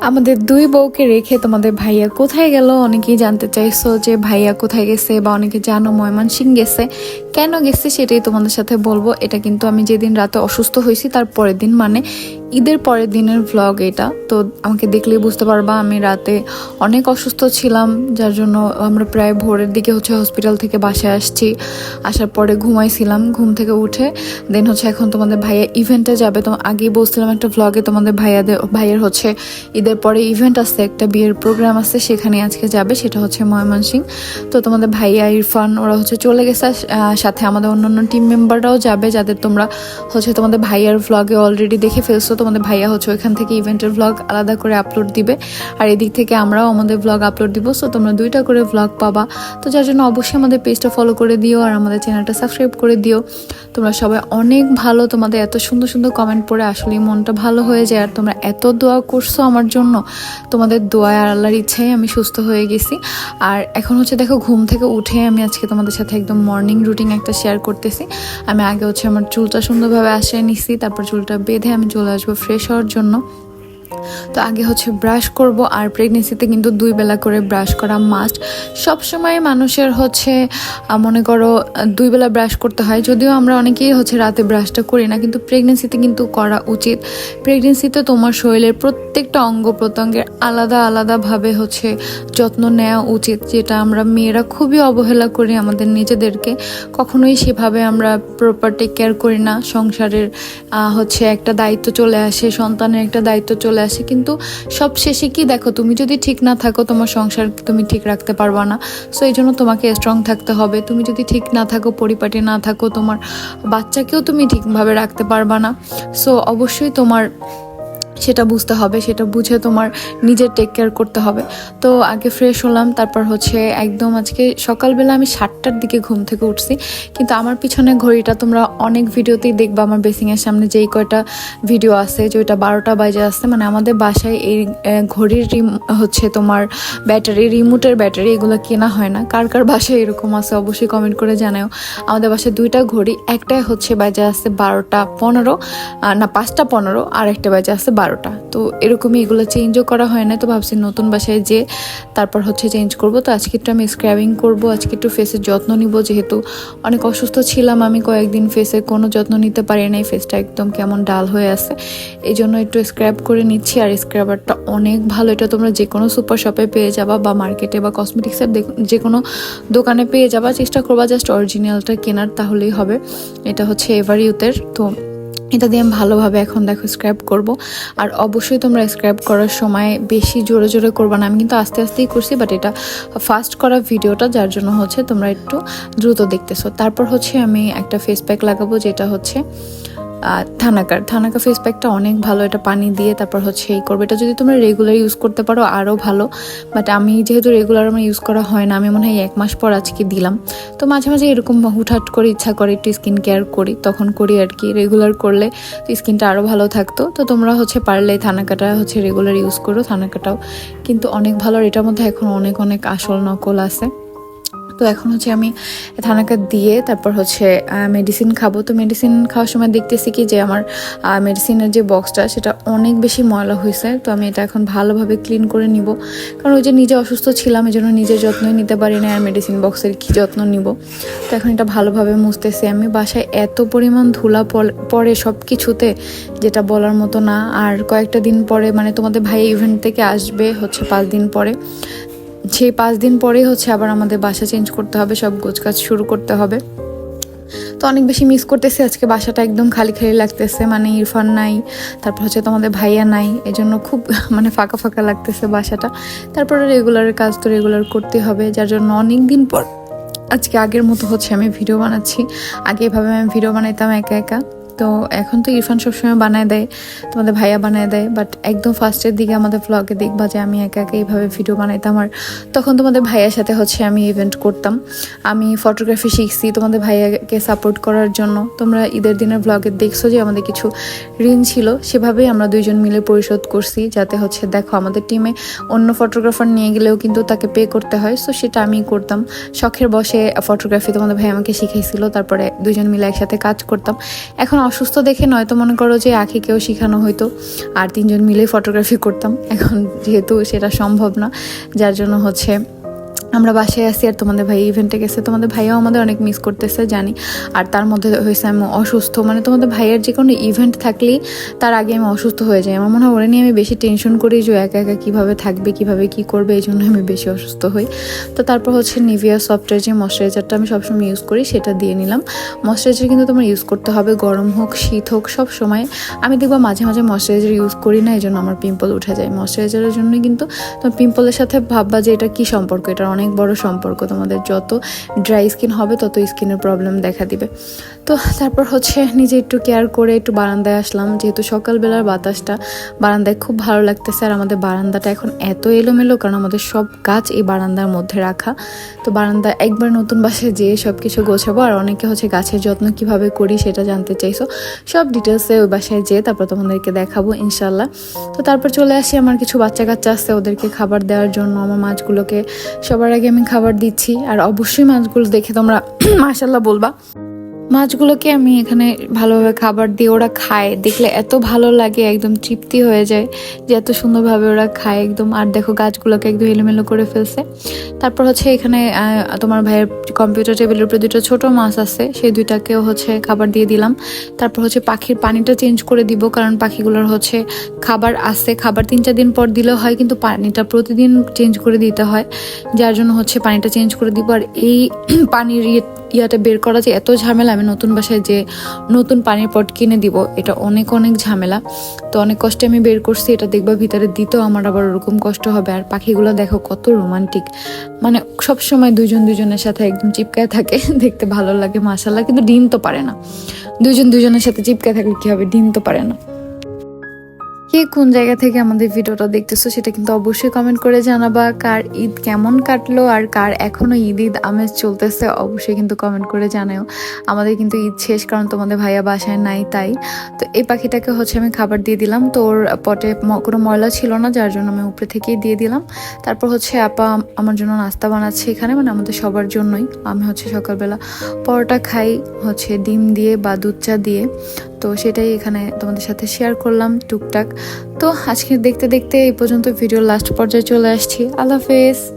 আমাদের দুই বউকে রেখে তোমাদের ভাইয়া কোথায় গেল? অনেকেই জানতে চাইছো যে ভাইয়া কোথায় গেছে বা অনেকে জানো ময়মান সিং গেছে। কেন গেছে সেটাই তোমাদের সাথে বলব। এটা কিন্তু আমি যেদিন রাতে অসুস্থ হয়েছি, তার পরের দিন মানে ঈদের পরের দিনের ভ্লগ এটা। তো আমাকে দেখলেই বুঝতে পারবা, আমি রাতে অনেক অসুস্থ ছিলাম, যার জন্য আমরা প্রায় ভোরের দিকে হচ্ছে হসপিটাল থেকে বাসায় আসছি। আসার পরে ঘুমাইছিলাম, ঘুম থেকে উঠে। দেন হচ্ছে এখন তোমাদের ভাইয়া ইভেন্টে যাবে। তো আগেই বলছিলাম একটা ভ্লগে তোমাদের ভাইয়াদের ভাইয়ের হচ্ছে ঈদের পরে ইভেন্ট আছে, একটা বিয়ের প্রোগ্রাম আছে সেখানে আজকে যাবে, সেটা হচ্ছে ময়মনসিং। তো তোমাদের ভাইয়া ইরফান, ওরা হচ্ছে চলে গেছে সাথে আমাদের অন্য অন্য টিম মেম্বাররাও যাবে, যাদের তোমরা হচ্ছে তোমাদের ভাইয়ার ভ্লগে অলরেডি দেখে ফেলছো। তোমাদের ভাইয়া হচ্ছে ওইখান থেকে ইভেন্টের ভ্লগ আলাদা করে আপলোড দিবে। আর এদিক থেকে আমরাও আমাদের ভ্লগ আপলোড দিব সো তোমরা দুইটা করে ভ্লগ পাবা। তো যার জন্য অবশ্যই আমাদের পেজটা ফলো করে দিও আর আমাদের চ্যানেলটা সাবস্ক্রাইব করে দিও। তোমরা সবাই অনেক ভালো, তোমাদের এত সুন্দর সুন্দর কমেন্ট পড়ে আসলেই মনটা ভালো হয়ে যায়। আর তোমরা এত দোয়া করছ আমার জন্য, তোমাদের দোয়ায় আর আল্লাহর ইচ্ছায় আমি সুস্থ হয়ে গেছি। আর এখন হচ্ছে দেখো ঘুম থেকে উঠে আমি আজকে তোমাদের সাথে একদম মর্নিং রুটিন একটা শেয়ার করতেছি। আমি আগে হচ্ছে আমার চুলটা সুন্দরভাবে আসে নিছি, তারপর চুলটা বেঁধে আমি চলে আসব। ফ্রেশ হওয়ার জন্য তো আগে হচ্ছে ব্রাশ করব আর প্রেগনেন্সিতে কিন্তু দুই বেলা করে ব্রাশ করা মাস্ট সবসময় মানুষের হচ্ছে মনে করো দুই বেলা ব্রাশ করতে হয়। যদিও আমরা অনেকেই হচ্ছে রাতে ব্রাশটা করি না, কিন্তু প্রেগনেন্সিতে কিন্তু করা উচিত। প্রেগনেন্সিতে তোমার শরীরের প্রত্যেকটা অঙ্গ প্রত্যঙ্গের আলাদা আলাদাভাবে হচ্ছে যত্ন নেওয়া উচিত, যেটা আমরা মেয়েরা খুবই অবহেলা করি আমাদের নিজেদেরকে। কখনোই সেভাবে আমরা প্রপার টেক কেয়ার করি না। সংসারের হচ্ছে একটা দায়িত্ব চলে আসে, সন্তানের একটা দায়িত্ব চলে আসে। কিন্তু সব শেষে কি দেখো, তুমি যদি ঠিক না থাকো, তোমার সংসার তুমি ঠিক রাখতে পারবা না। সো এই জন্য তোমাকে স্ট্রং থাকতে হবে। তুমি যদি ঠিক না থাকো, পরিপাটি না থাকো, তোমার বাচ্চাকেও তুমি ঠিকভাবে রাখতে পারবা না। সো অবশ্যই তোমার সেটা বুঝতে হবে, সেটা বুঝে তোমার নিজের টেক কেয়ার করতে হবে। তো আগে ফ্রেশ হলাম, তারপর হচ্ছে একদম আজকে সকালবেলা আমি সাতটার দিকে ঘুম থেকে উঠছি। কিন্তু আমার পিছনে ঘড়িটা তোমরা অনেক ভিডিওতেই দেখবা আমার বেসিংয়ের সামনে যেই কয়টা ভিডিও আছে, যে ওইটা বারোটা বাজে আসছে মানে আমাদের বাসায় এই ঘড়ির রিম হচ্ছে তোমার ব্যাটারি রিমোটের ব্যাটারি এগুলো কেনা হয় না। কার কার বাসায় এরকম আছে অবশ্যই কমেন্ট করে জানাও আমাদের বাসায় দুইটা ঘড়ি, একটাই হচ্ছে বাজে আছে বারোটা পনেরো না পাঁচটা পনেরো আর একটা বাজে আছে বারোটা। তো এরকমই এগুলো চেঞ্জও করা হয় না, তো ভাবছি নতুন বাসায় যে তারপর হচ্ছে চেঞ্জ করব। তো আজকে একটু আমি স্ক্র্যাবিং করব, আজকে একটু ফেসের যত্ন নিব, যেহেতু অনেক অসুস্থ ছিলাম আমি কয়েকদিন ফেসের কোনো যত্ন নিতে পারি নাই ফেসটা একদম কেমন ডাল হয়ে আছে। এই জন্য একটু স্ক্র্যাব করে নিচ্ছি, আর স্ক্র্যাবারটা অনেক ভালো, এটা তোমরা যে কোনো সুপার শপে পেয়ে যাবা, বা মার্কেটে বা কসমেটিক্সের যে কোনো দোকানে পেয়ে যাবা। চেষ্টা করবা জাস্ট অরিজিনালটা কেনার, তাহলেই হবে। এটা হচ্ছে এভার ইউথের তো এটা দিয়ে আমি ভালোভাবে এখন দেখো স্ক্র্যাব করব। আর অবশ্যই তোমরা স্ক্র্যাব করার সময় বেশি জোরে জোরে করবা না। আমি কিন্তু আস্তে আস্তেই করছি বাট এটা ফাস্ট করা ভিডিওটা যার জন্য হচ্ছে তোমরা একটু দ্রুত দেখতেছো। তারপর হচ্ছে আমি একটা ফেস প্যাক লাগাবো, যেটা হচ্ছে থানাকার। থানাকা ফেস প্যাকটা অনেক ভালো, এটা পানি দিয়ে তারপর হচ্ছে এই করবে। এটা যদি তোমরা রেগুলার ইউজ করতে পারো আরও ভালো। বাট আমি যেহেতু রেগুলার আমার ইউজ করা হয় না, আমি মনে হয় এক মাস পর আজকে দিলাম। তো মাঝে মাঝে এরকম হুটহাট করে ইচ্ছা করে একটু স্কিন কেয়ার করি, তখন করি আর কি। রেগুলার করলে স্কিনটা আরও ভালো থাকতো। তো তোমরা হচ্ছে পারলে থানাকাটা হচ্ছে রেগুলার ইউজ করো, থানাকাটাও। কিন্তু অনেক ভালো, আর এটার মধ্যে এখন অনেক অনেক আসল নকল আছে। তো এখন হচ্ছে আমি থানাকা দিয়ে তারপর হচ্ছে মেডিসিন খাব। তো মেডিসিন খাওয়ার সময় দেখতেছি কি যে আমার মেডিসিনের যে বক্সটা সেটা অনেক বেশি ময়লা হয়েছে তো আমি এটা এখন ভালোভাবে ক্লিন করে নিব। কারণ ওই যে নিজে অসুস্থ ছিলাম এই জন্য নিজের যত্নই নিতে পারি না আর মেডিসিন বক্সের কী যত্ন নিব। তো এখন এটা ভালোভাবে মুছতেছি। আমি বাসায় এত পরিমাণ ধুলা পড়ে সব কিছুতে যেটা বলার মতো না। আর কয়েকটা দিন পরে মানে তোমাদের ভাই ইভেন্ট থেকে আসবে হচ্ছে পাঁচ দিন পরে। সেই পাঁচ দিন পরেই হচ্ছে আবার আমাদের বাসা চেঞ্জ করতে হবে, সব গোছকাজ শুরু করতে হবে। তো অনেক বেশি মিস করতেছি, আজকে বাসাটা একদম খালি খালি লাগতেছে মানে ইরফান নাই, তারপর হচ্ছে তোমাদের ভাইয়া নাই এই জন্য খুব মানে ফাঁকা ফাঁকা লাগতেছে বাসাটা। তারপরে রেগুলারের কাজ তো রেগুলার করতে হবে, যার জন্য অনেক দিন পর আজকে আগের মতো হচ্ছে আমি ভিডিও বানাচ্ছি। আগে এভাবে আমি ভিডিও বানাইতাম একা একা। তো এখন তো ইরফান সবসময় বানায় দেয়, তোমাদের ভাইয়া বানায় দেয় বাট একদম ফার্স্টের দিকে আমাদের ব্লগে দেখবা যে আমি একা একা এইভাবে ভিডিও বানাইতাম আর তখন তোমাদের ভাইয়ার সাথে হচ্ছে আমি ইভেন্ট করতাম। আমি ফটোগ্রাফি শিখছি তোমাদের ভাইয়াকে সাপোর্ট করার জন্য। তোমরা ঈদের দিনের ব্লগে দেখছ যে আমাদের কিছু ঋণ ছিল, সেভাবেই আমরা দুইজন মিলে পরিশোধ করছি যাতে হচ্ছে দেখো আমাদের টিমে অন্য ফটোগ্রাফার নিয়ে গেলেও কিন্তু তাকে পে করতে হয় সো সেটা আমি করতাম। শখের বসে ফটোগ্রাফি তোমাদের ভাই আমাকে শিখাইছিল, তারপরে দুজন মিলে একসাথে কাজ করতাম। এখন অসুস্থ দেখে নয়তো মনে করো যে আখিকেও শেখানো হইতো। আর তিনজন মিলে ফটোগ্রাফি করতাম। এখন যেহেতু সেটা সম্ভব না, যার জন্য হচ্ছে আমরা বাসায় আছি আর তোমাদের ভাই ইভেন্টে গেছে। তোমাদের ভাইও আমাদের অনেক মিস করতেছে, জানি। আর তার মধ্যে হয়েছে আমি অসুস্থ। মানে তোমাদের ভাইয়ের যে কোনো ইভেন্ট থাকলেই তার আগে আমি অসুস্থ হয়ে যাই। আমার মনে হয় ওরা নিয়ে আমি বেশি টেনশন করি যে একা একা কীভাবে থাকবে, কীভাবে কী করবে এই জন্য আমি বেশি অসুস্থ হই। তো তারপর হচ্ছে নিভিয়া সফটওয়্যার যে ময়শ্চারাইজারটা আমি সবসময় ইউজ করি, সেটা দিয়ে নিলাম। ময়শ্চারাইজার কিন্তু তোমার ইউজ করতে হবে গরম হোক, শীত হোক, সব সময়। আমি দেখব মাঝে মাঝে ময়শ্চারাইজার ইউজ করি না এই জন্য আমার পিম্পল উঠে যায়। ময়শ্চারাইজারের জন্যই কিন্তু তোমার পিম্পলের সাথে ভাববা যে এটা কী সম্পর্ক এটা অনেক বড় সম্পর্ক। তোমাদের যত ড্রাই স্কিন হবে, তত স্কিনের প্রবলেম দেখা দিবে। তো তারপর হচ্ছে নিজে একটু কেয়ার করে একটু বারান্দায় আসলাম। যেহেতু সকালবেলার বাতাসটা বারান্দায় খুব ভালো লাগতেছে আর আমাদের বারান্দাটা এখন এত এলোমেলো কারণ আমাদের সব গাছ এই বারান্দার মধ্যে রাখা। তো বারান্দা একবার নতুন বাসায় যেয়ে সব কিছু গোছাবো আর অনেকে হচ্ছে গাছের যত্ন কীভাবে করি সেটা জানতে চাইছো। সব ডিটেলসে ওই বাসায় যেয়ে তারপর তোমাদেরকে দেখাবো ইনশাল্লাহ তো তারপর চলে আসি, আমার কিছু বাচ্চা কাচ্চা আছে, ওদেরকে খাবার দেওয়ার জন্য, আমার মাছগুলোকে সবার আগে আমি খাবার দিচ্ছি আর অবশ্যই মাছগুলো দেখে তোমরা মাশাল্লাহ বলবা। মাছগুলোকে আমি এখানে ভালোভাবে খাবার দিয়ে ওরা খায়। দেখলে এত ভালো লাগে, একদম তৃপ্তি হয়ে যায় যে এত সুন্দরভাবে ওরা খায় একদম। আর দেখো গাছগুলোকে একদম এলোমেলো করে ফেলছে। তারপর হচ্ছে এখানে তোমার ভাইয়ের কম্পিউটার টেবিলের উপরে দুটো ছোট মাছ আছে, সেই দুইটাকেও হচ্ছে খাবার দিয়ে দিলাম। তারপর হচ্ছে পাখির পানিটা চেঞ্জ করে দিব, কারণ পাখিগুলোর হচ্ছে খাবার আসে খাবার তিন চার দিন পর দিলেও হয়, কিন্তু পানিটা প্রতিদিন চেঞ্জ করে দিতে হয়। যার জন্য হচ্ছে পানিটা চেঞ্জ করে দিব। আর এই পানির ইয়ে- ইয়াটা বের করা যে এত ঝামেলা, আমি নতুন বাসায় যে নতুন পানির পট কিনে দিব, এটা অনেক অনেক ঝামেলা। তো অনেক কষ্টে আমি বের করছি, এটা দেখবা ভিতরে দিতেও আমার আবার ওরকম কষ্ট হবে। আর পাখিগুলো দেখো কত রোমান্টিক। মানে সব সময় দুজন দুজনের সাথে একদম চিপকায় থাকে, দেখতে ভালো লাগে মাসাল্লাহ কিন্তু ডিম তো পারে না। দুজন দুজনের সাথে চিপকায় থাকলে কি হবে? ডিম তো পারে না। কে কোন জায়গা থেকে আমাদের ভিডিওটা দেখতেছো সেটা কিন্তু অবশ্যই কমেন্ট করে জানাবা। কার ঈদ কেমন কাটলো আর কার এখনও ঈদ ঈদ আমেজ চলতেছে অবশ্যই কিন্তু কমেন্ট করে জানাও। আমাদের কিন্তু ঈদ শেষ কারণ তোমাদের ভাইয়া বাসায় নাই তাই। তো এই পাখিটাকে হচ্ছে আমি খাবার দিয়ে দিলাম। তো ওর পটে কোনো ময়লা ছিল না, যার জন্য আমি উপরে থেকেই দিয়ে দিলাম। তারপর হচ্ছে আপা আমার জন্য নাস্তা বানাচ্ছে এখানে মানে আমাদের সবার জন্যই। আমি হচ্ছে সকালবেলা পরোটা খাই, হচ্ছে ডিম দিয়ে বা দুধ চা দিয়ে। তো সেটাই এখানে তোমাদের সাথে শেয়ার করলাম টুকটাক। তো আজকে দেখতে দেখতে এই পর্যন্ত ভিডিও লাস্ট পর্যায়ে চলে আসছি। আল্লাহ হাফেজ।